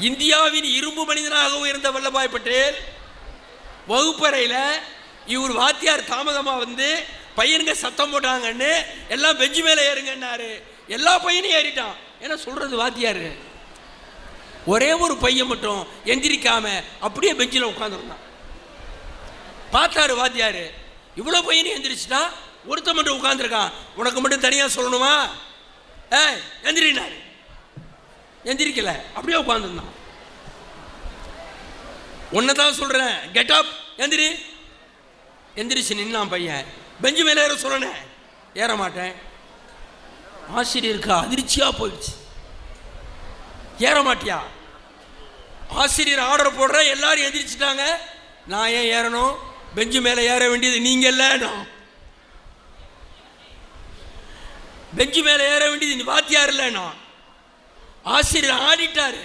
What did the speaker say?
இந்தியாவின் இரும்பு மனிதனாக உயர்ந்த வல்லபாய் பட்டேல் வகுப்பறையில் இவர் வாத்தியார் தாமதமாக வந்து பையனுங்க சத்தம் போட்டாங்கன்னு எல்லாம் பெஞ்சு மேலே ஏறுங்கன்னாரு. எல்லா பையனும் ஏறிட்டான். ஏன்னா சொல்கிறது வாத்தியார்? ஒரே ஒரு பையன் மட்டும் எந்திரிக்காம அப்படியே பெஞ்சில் உட்காந்துருந்தான் பார்த்தாரு வாத்தியார் இவ்வளோ பையனும் எந்திரிச்சிட்டா ஒருத்தன் மட்டும் உட்காந்துருக்கான் உனக்கு மட்டும் தனியாக சொல்லணுமா? ஏ எந்திரினாரு எந்திரிக்கல. அப்படியே உட்காந்துருந்தான் ஒன்றை தான் சொல்கிறேன் கெட் அப் எந்திரி. எந்திரிச்சு நின்னான் பையன். பெஞ்சு மேலே ஏற சொல்லணேன் ஏற மாட்டேன். ஆசிரியருக்கு அதிர்ச்சியாக போயிடுச்சு. ஏற மாட்டியா? ஆசிரியர் ஆர்டர் போடுற எல்லாரும் எந்திரிச்சிட்டாங்க. நான் ஏன் ஏறணும்? பெஞ்சு மேலே ஏற வேண்டியது நீங்கள் இல்லை பெஞ்சு மேலே ஏற வேண்டியது நீ வாத்தியார் இல்லை நான். ஆசிரியர் ஆடிட்டாரு.